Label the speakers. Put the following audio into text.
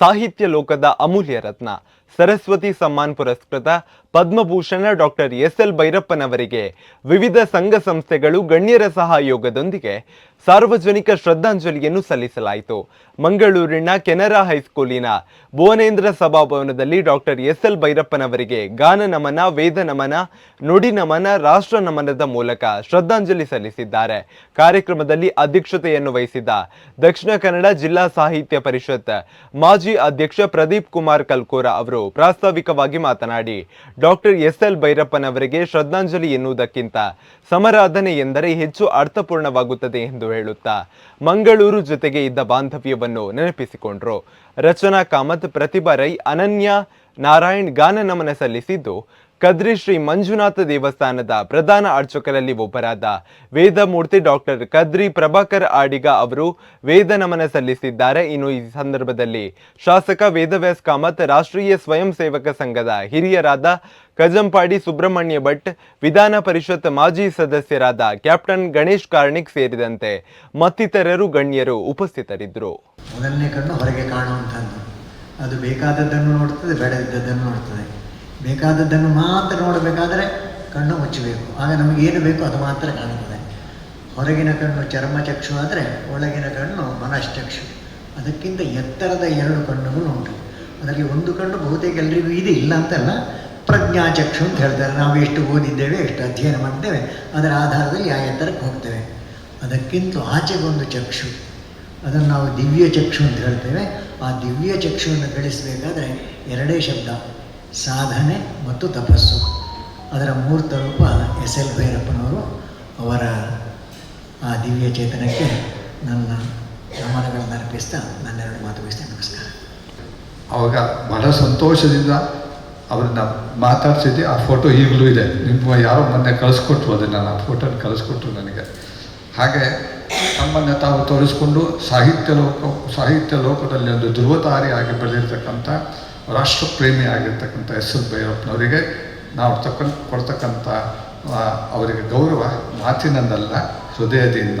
Speaker 1: ಸಾಹಿತ್ಯ ಲೋಕದ ಅಮೂಲ್ಯ ರತ್ನ ಸರಸ್ವತಿ ಸಮ್ಮಾನ್ ಪುರಸ್ಕೃತ ಪದ್ಮಭೂಷಣ ಡಾಕ್ಟರ್ ಎಸ್ ಎಲ್ ಭೈರಪ್ಪನವರಿಗೆ ವಿವಿಧ ಸಂಘ ಸಂಸ್ಥೆಗಳು ಗಣ್ಯರ ಸಹಯೋಗದೊಂದಿಗೆ ಸಾರ್ವಜನಿಕ ಶ್ರದ್ಧಾಂಜಲಿಯನ್ನು ಸಲ್ಲಿಸಲಾಯಿತು. ಮಂಗಳೂರಿನ ಕೆನರಾ ಹೈಸ್ಕೂಲಿನ ಭುವನೇಂದ್ರ ಸಭಾಭವನದಲ್ಲಿ ಡಾಕ್ಟರ್ ಎಸ್ ಎಲ್ ಭೈರಪ್ಪನವರಿಗೆ ಗಾನ ನಮನ, ವೇದ ನಮನ, ನುಡಿ ನಮನ, ರಾಷ್ಟ್ರ ನಮನದ ಮೂಲಕ ಶ್ರದ್ಧಾಂಜಲಿ ಸಲ್ಲಿಸಿದ್ದಾರೆ. ಕಾರ್ಯಕ್ರಮದಲ್ಲಿ ಅಧ್ಯಕ್ಷತೆಯನ್ನು ವಹಿಸಿದ್ದ ದಕ್ಷಿಣ ಕನ್ನಡ ಜಿಲ್ಲಾ ಸಾಹಿತ್ಯ ಪರಿಷತ್ ಮಾಜಿ ಅಧ್ಯಕ್ಷ ಪ್ರದೀಪ್ ಕುಮಾರ್ ಕಲ್ಕೋರ ಅವರು ಪ್ರಾಸ್ತಾವಿಕವಾಗಿ ಮಾತನಾಡಿ ಡಾಕ್ಟರ್ ಎಸ್ ಎಲ್ ಭೈರಪ್ಪನವರಿಗೆ ಶ್ರದ್ಧಾಂಜಲಿ ಎನ್ನುವುದಕ್ಕಿಂತ ಸಮರಾಧನೆ ಎಂದರೆ ಹೆಚ್ಚು ಅರ್ಥಪೂರ್ಣವಾಗುತ್ತದೆ ಎಂದು ಹೇಳುತ್ತಾ ಮಂಗಳೂರು ಜೊತೆಗೆ ಇದ್ದ ಬಾಂಧವ್ಯವನ್ನು ನೆನಪಿಸಿಕೊಂಡ್ರು. ರಚನಾ ಕಾಮತ್ ಪ್ರತಿಭಾ ರೈ, ಅನನ್ಯ ನಾರಾಯಣ್ ಗಾನ ನಮನ ಸಲ್ಲಿಸಿದ್ದು ಕದ್ರಿ ಶ್ರೀ ಮಂಜುನಾಥ ದೇವಸ್ಥಾನದ ಪ್ರಧಾನ ಅರ್ಚಕರಲ್ಲಿ ಒಬ್ಬರಾದ ವೇದಮೂರ್ತಿ ಡಾಕ್ಟರ್ ಕದ್ರಿ ಪ್ರಭಾಕರ್ ಆಡಿಗ ಅವರು ವೇದ ನಮನ ಸಲ್ಲಿಸಿದ್ದಾರೆ. ಇನ್ನು ಈ ಸಂದರ್ಭದಲ್ಲಿ ಶಾಸಕ ವೇದವ್ಯಾಸ್ ಕಾಮತ್, ರಾಷ್ಟ್ರೀಯ ಸ್ವಯಂ ಸೇವಕ ಸಂಘದ ಹಿರಿಯರಾದ ಕಜಂಪಾಡಿ ಸುಬ್ರಹ್ಮಣ್ಯ ಭಟ್, ವಿಧಾನ ಪರಿಷತ್ ಮಾಜಿ ಸದಸ್ಯರಾದ ಕ್ಯಾಪ್ಟನ್ ಗಣೇಶ್ ಕಾರ್ಣಿಕ್ ಸೇರಿದಂತೆ ಮತ್ತಿತರರು ಗಣ್ಯರು ಉಪಸ್ಥಿತರಿದ್ದರು.
Speaker 2: ಮೊದಲನೇ ಕಣ್ಣು ಹೊರಗೆ ಕಾಣುವಂಥದ್ದು. ಅದು ಬೇಕಾದದ್ದನ್ನು ನೋಡ್ತದೆ, ಬೇಡದಿದ್ದದ್ದನ್ನು ನೋಡ್ತದೆ. ಬೇಕಾದದ್ದನ್ನು ಮಾತ್ರ ನೋಡಬೇಕಾದರೆ ಕಣ್ಣು ಮುಚ್ಚಬೇಕು. ಆಗ ನಮಗೇನು ಬೇಕೋ ಅದು ಮಾತ್ರ ಕಾಣುತ್ತದೆ. ಹೊರಗಿನ ಕಣ್ಣು ಚರ್ಮಚಕ್ಷು ಆದರೆ ಒಳಗಿನ ಕಣ್ಣು ಮನಶ್ಚಕ್ಷು. ಅದಕ್ಕಿಂತ ಎತ್ತರದ ಎರಡು ಕಣ್ಣುಗಳು ಉಂಟು ಅದರಲ್ಲಿ ಒಂದು ಕಣ್ಣು ಬಹುತೇಕ ಎಲ್ಲರಿಗೂ ಇದೆ ಇಲ್ಲ ಅಂತಲ್ಲ, ಪ್ರಜ್ಞಾಚಕ್ಷು ಅಂತ ಹೇಳ್ತಾರೆ. ನಾವು ಎಷ್ಟು ಓದಿದ್ದೇವೆ, ಎಷ್ಟು ಅಧ್ಯಯನ ಮಾಡಿದ್ದೇವೆ, ಅದರ ಆಧಾರದಲ್ಲಿ ಆ ಎತ್ತರಕ್ಕೆ ಹೋಗ್ತೇವೆ. ಅದಕ್ಕಿಂತ ಆಚೆಗೊಂದು ಚಕ್ಷು. ಅದನ್ನು ನಾವು ದಿವ್ಯ ಚಕ್ಷು ಅಂತ ಹೇಳ್ತೇವೆ. ಆ ದಿವ್ಯ ಚಕ್ಷುವನ್ನು ಗಳಿಸಬೇಕಾದ್ರೆ ಎರಡೇ ಶಬ್ದ. ಸಾಧನೆ ಮತ್ತು ತಪಸ್ಸು. ಅದರ ಮೂರ್ತ ರೂಪ ಎಸ್ ಎಲ್ ಭೈರಪ್ಪನವರು. ಅವರ ಆ ದಿವ್ಯ ಚೇತನಕ್ಕೆ ನನ್ನ ನಮನಗಳನ್ನು ಅರ್ಪಿಸ್ತಾ ನನ್ನೆರಡು ಮಾತು ಮುಗಿಸ್ತೇನೆ. ನಮಸ್ಕಾರ.
Speaker 3: ಅವಾಗ ಬಹಳ ಸಂತೋಷದಿಂದ ಅವ್ರನ್ನ ಮಾತಾಡ್ಸಿದ್ದೆ. ಆ ಫೋಟೋ ಈಗಲೂ ಇದೆ. ನಿಮ್ಮ ಯಾರೋ ಮೊನ್ನೆ ಕಳಿಸ್ಕೊಟ್ರು ಅದನ್ನು, ಆ ಫೋಟೋನ ಕಳಿಸ್ಕೊಟ್ರು ನನಗೆ. ಹಾಗೆ ತಮ್ಮನ್ನು ತಾವು ತೋರಿಸ್ಕೊಂಡು ಸಾಹಿತ್ಯ ಲೋಕ, ಸಾಹಿತ್ಯ ಲೋಕದಲ್ಲಿ ಒಂದು ಧ್ರುವತಾರಿ ಆಗಿ ಬೆಳೆದಿರ್ತಕ್ಕಂಥ ರಾಷ್ಟ್ರಪ್ರೇಮಿ ಆಗಿರ್ತಕ್ಕಂಥ ಎಸ್ ಎಲ್ ಭೈರಪ್ಪನವರಿಗೆ ನಾವು ತಕ್ಕ ಕೊಡ್ತಕ್ಕಂಥ ಅವರಿಗೆ ಗೌರವ ಮಾತಿನಂದಲ್ಲ ಹೃದಯದಿಂದ.